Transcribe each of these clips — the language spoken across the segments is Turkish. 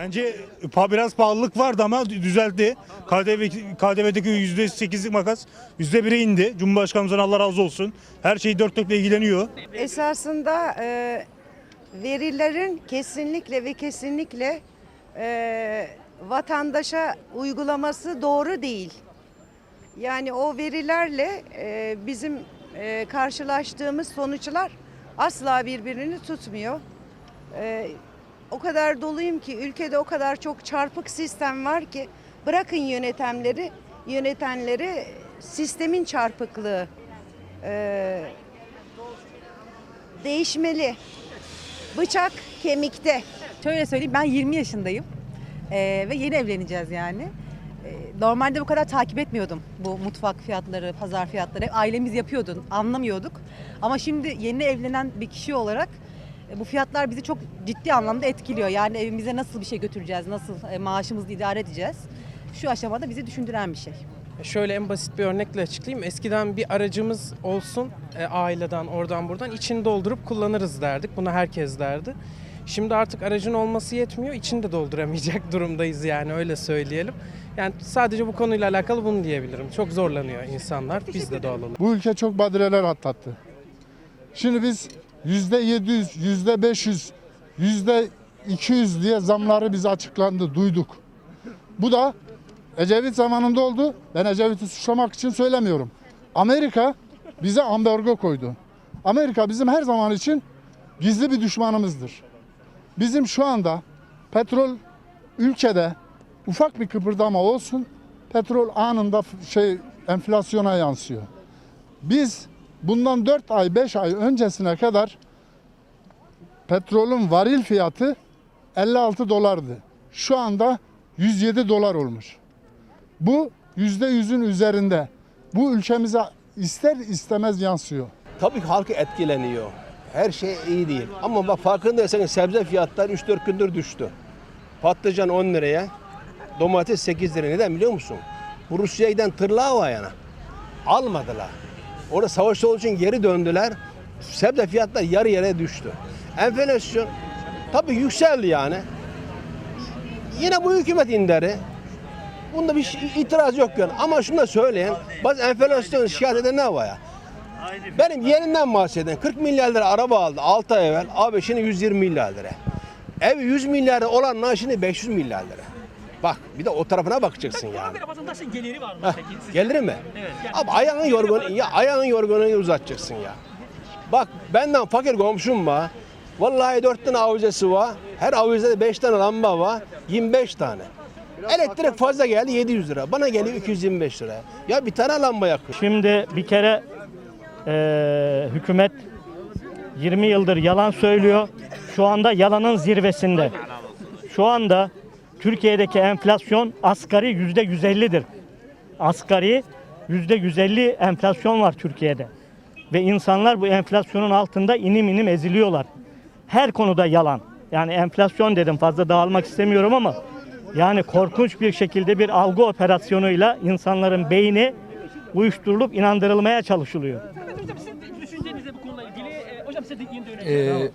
Bence biraz pahalılık vardı ama düzeldi. KDV, KDV'deki %8'lik makas %1'e indi. Cumhurbaşkanımızdan Allah razı olsun. Her şeyi dört dörtle ilgileniyor. Esasında e, verilerin kesinlikle ve kesinlikle e, vatandaşa uygulaması doğru değil. Yani o verilerle e, bizim e, karşılaştığımız sonuçlar asla birbirini tutmuyor. E, o kadar doluyum ki ülkede o kadar çok çarpık sistem var ki bırakın yönetenleri, yönetenleri sistemin çarpıklığı e, değişmeli. Bıçak kemikte. Şöyle söyleyeyim ben 20 yaşındayım Ee, ve yeni evleneceğiz yani. Ee, normalde bu kadar takip etmiyordum bu mutfak fiyatları, pazar fiyatları. Ailemiz yapıyordu, anlamıyorduk. Ama şimdi yeni evlenen bir kişi olarak e, bu fiyatlar bizi çok ciddi anlamda etkiliyor. Yani evimize nasıl bir şey götüreceğiz, nasıl e, maaşımızla idare edeceğiz? Şu aşamada bizi düşündüren bir şey. Şöyle en basit bir örnekle açıklayayım. Eskiden bir aracımız olsun e, aileden oradan buradan içini doldurup kullanırız derdik. Bunu herkes derdi. Şimdi artık aracın olması yetmiyor. içini de dolduramayacak durumdayız yani öyle söyleyelim. Yani sadece bu konuyla alakalı bunu diyebilirim. Çok zorlanıyor insanlar. Biz de doğal olarak. Bu ülke çok badireler atlattı. Şimdi biz yüzde 700, yüzde 500, yüzde 200 diye zamları biz açıklandı, duyduk. Bu da Ecevit zamanında oldu. Ben Ecevit'i suçlamak için söylemiyorum. Amerika bize ambargo koydu. Amerika bizim her zaman için gizli bir düşmanımızdır. Bizim şu anda petrol ülkede ufak bir kıpırdama olsun petrol anında şey enflasyona yansıyor. Biz bundan 4 ay 5 ay öncesine kadar petrolün varil fiyatı 56 dolardı. Şu anda 107 dolar olmuş. Bu %100'ün üzerinde. Bu ülkemize ister istemez yansıyor. Tabii ki halk etkileniyor. Her şey iyi değil. Ama bak farkındaysanız sebze fiyatları 3-4 gündür düştü. Patlıcan 10 liraya, domates 8 liraya. Neden biliyor musun? Bu Rusya'ya giden tırlar var yana. Almadılar. Orada savaş olduğu için geri döndüler. Sebze fiyatları yarı yere düştü. Enflasyon tabii yükseldi yani. Yine bu hükümet indiri. Bunda bir şey- itiraz yok yani. Ama şunu da söyleyin. Bazı enflasyon şikayet edenler var ya. Benim yeğenimden bahsedin. 40 milyar lira araba aldı 6 ay evvel. Abi şimdi 120 milyar lira. Ev 100 milyar olanlar şimdi 500 milyar lira. Bak bir de o tarafına bakacaksın yani. Bir vatandaşın geliri var mı Heh, peki? Gelir mi? Evet. Yani Abi ayağın yorganı ya ayağın yorganını uzatacaksın ya. Bak benden fakir komşum var. Vallahi 4 tane avizesi var. Her avizede 5 tane lamba var. 25 tane. Elektrik fazla geldi 700 lira. Bana geliyor 225 lira. Ya bir tane lamba yakın. Şimdi bir kere eee, hükümet 20 yıldır yalan söylüyor. Şu anda yalanın zirvesinde. Şu anda Türkiye'deki enflasyon asgari yüzde 150'dir. Asgari yüzde 150 enflasyon var Türkiye'de. Ve insanlar bu enflasyonun altında inim inim eziliyorlar. Her konuda yalan. Yani enflasyon dedim fazla dağılmak istemiyorum ama yani korkunç bir şekilde bir algı operasyonuyla insanların beyni uyuşturulup inandırılmaya çalışılıyor. Hocam sizin düşünceniz ne bu konuyla ilgili? Ee, hocam size de yeni. Ee,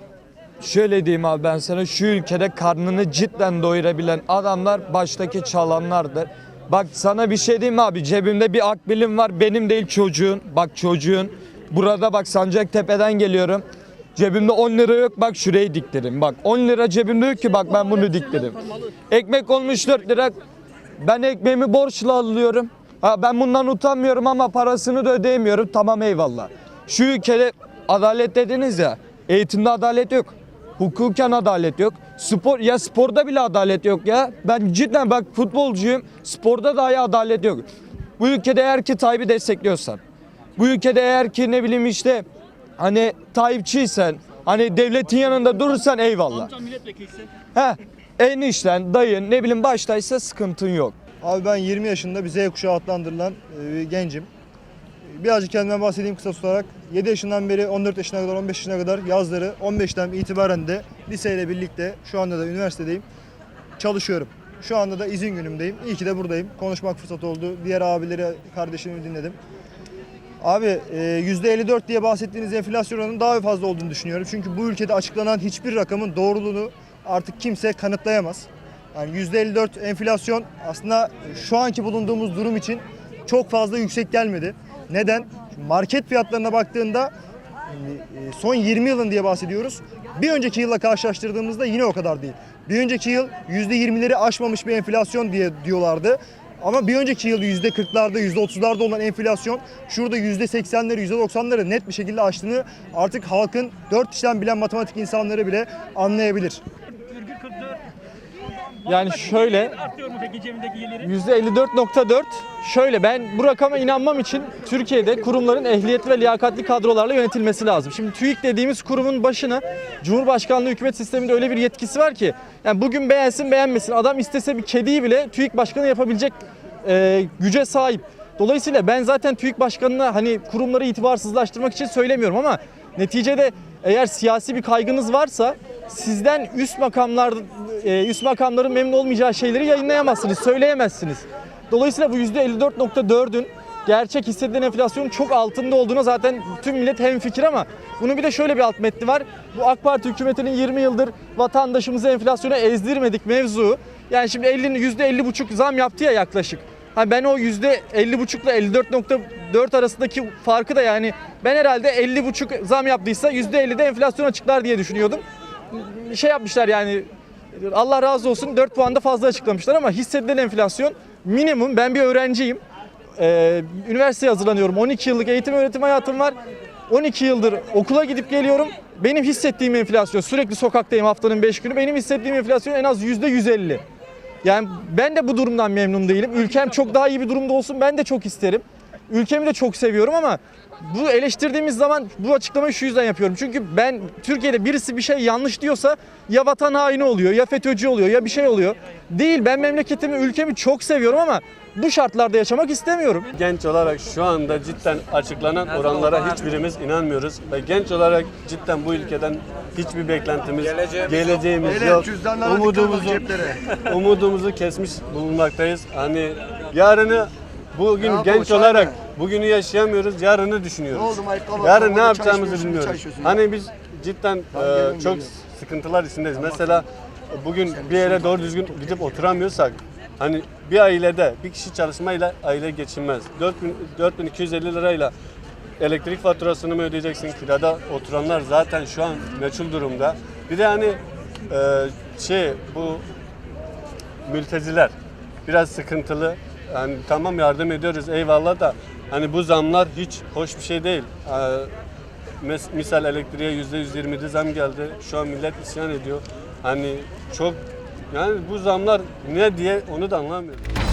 şöyle diyeyim abi ben sana şu ülkede karnını cidden doyurabilen adamlar baştaki çalanlardır. Bak sana bir şey diyeyim abi? Cebimde bir akbilim var benim değil çocuğun. Bak çocuğun burada bak Sancaktepe'den geliyorum. Cebimde 10 lira yok bak şurayı diktirim bak 10 lira cebimde yok ki bak ben bunu diktirim ekmek olmuş 4 lira. Ben ekmeğimi borçla alıyorum. Ha, ben bundan utanmıyorum ama parasını da ödeyemiyorum. Tamam eyvallah. Şu ülkede adalet dediniz ya eğitimde adalet yok Hukuken adalet yok. Spor ya sporda bile adalet yok ya. Ben cidden bak futbolcuyum. Sporda dahi adalet yok. Bu ülkede eğer ki Tayyip'i destekliyorsan, bu ülkede eğer ki ne bileyim işte hani Tayyipçiysen, hani devletin yanında durursan eyvallah. Amcam milletvekilsin. He, enişten, dayın ne bileyim baştaysa sıkıntın yok. Abi ben 20 yaşında bir Z kuşağı adlandırılan e, gencim. Birazcık kendimden bahsedeyim kısa tutarak. 7 yaşından beri 14 yaşına kadar 15 yaşına kadar yazları 15'ten itibaren de liseyle birlikte şu anda da üniversitedeyim. Çalışıyorum. Şu anda da izin günümdeyim. İyi ki de buradayım. Konuşmak fırsatı oldu. Diğer abileri, kardeşimi dinledim. Abi e, %54 diye bahsettiğiniz enflasyon oranının daha fazla olduğunu düşünüyorum. Çünkü bu ülkede açıklanan hiçbir rakamın doğruluğunu artık kimse kanıtlayamaz. Yani %54 enflasyon aslında şu anki bulunduğumuz durum için çok fazla yüksek gelmedi. Neden? Market fiyatlarına baktığında e, son 20 yılın diye bahsediyoruz. Bir önceki yılla karşılaştırdığımızda yine o kadar değil. Bir önceki yıl %20'leri aşmamış bir enflasyon diye diyorlardı. Ama bir önceki yıl %40'larda, %30'larda olan enflasyon şurada %80'leri, %90'ları net bir şekilde aştığını artık halkın dört işlem bilen matematik insanları bile anlayabilir. Virgül 44. Yani şöyle peki cebindeki geliri? %54.4 şöyle ben bu rakama inanmam için Türkiye'de kurumların ehliyetli ve liyakatli kadrolarla yönetilmesi lazım. Şimdi TÜİK dediğimiz kurumun başına Cumhurbaşkanlığı hükümet sisteminde öyle bir yetkisi var ki yani bugün beğensin beğenmesin adam istese bir kediyi bile TÜİK başkanı yapabilecek e, güce sahip. Dolayısıyla ben zaten TÜİK başkanına hani kurumları itibarsızlaştırmak için söylemiyorum ama neticede eğer siyasi bir kaygınız varsa sizden üst makamlar e, üst makamların memnun olmayacağı şeyleri yayınlayamazsınız, söyleyemezsiniz. Dolayısıyla bu %54.4'ün gerçek hissedilen enflasyonun çok altında olduğuna zaten tüm millet hemfikir ama bunun bir de şöyle bir alt metni var. Bu AK Parti hükümetinin 20 yıldır vatandaşımızı enflasyona ezdirmedik mevzu. Yani şimdi 50'nin %50,5 zam yaptı ya yaklaşık. Ha ben o %50,5 ile 54.4 arasındaki farkı da yani ben herhalde 50,5 zam yaptıysa %50'de enflasyon açıklar diye düşünüyordum. Şey yapmışlar yani Allah razı olsun 4 puan da fazla açıklamışlar ama hissedilen enflasyon minimum ben bir öğrenciyim. Ee, üniversiteye hazırlanıyorum. 12 yıllık eğitim öğretim hayatım var. 12 yıldır okula gidip geliyorum. Benim hissettiğim enflasyon sürekli sokaktayım haftanın 5 günü. Benim hissettiğim enflasyon en az %150. Yani ben de bu durumdan memnun değilim. Ülkem çok daha iyi bir durumda olsun ben de çok isterim. Ülkemi de çok seviyorum ama bu eleştirdiğimiz zaman bu açıklamayı şu yüzden yapıyorum. Çünkü ben Türkiye'de birisi bir şey yanlış diyorsa ya vatan haini oluyor ya FETÖ'cü oluyor ya bir şey oluyor. Değil ben memleketimi ülkemi çok seviyorum ama bu şartlarda yaşamak istemiyorum. Genç olarak şu anda cidden açıklanan oranlara hiçbirimiz inanmıyoruz. Ve genç olarak cidden bu ülkeden hiçbir beklentimiz, geleceğimiz yok. Umudumuzu, umudumuzu kesmiş bulunmaktayız. Hani yarını bugün genç olarak bugünü yaşayamıyoruz, yarını düşünüyoruz. Yarın ne yapacağımızı bilmiyoruz. Hani biz cidden e, çok sıkıntılar içindeyiz. Mesela bugün bir yere doğru düzgün gidip oturamıyorsak hani bir ailede bir kişi çalışmayla aile geçinmez. 4000 4250 lirayla elektrik faturasını mı ödeyeceksin? Kirada oturanlar zaten şu an meçhul durumda. Bir de hani e, şey bu mülteciler biraz sıkıntılı. Yani tamam yardım ediyoruz eyvallah da hani bu zamlar hiç hoş bir şey değil. Ee, misal elektriğe yüzde 120'de zam geldi. Şu an millet isyan ediyor. Hani çok yani bu zamlar ne diye onu da anlamıyorum.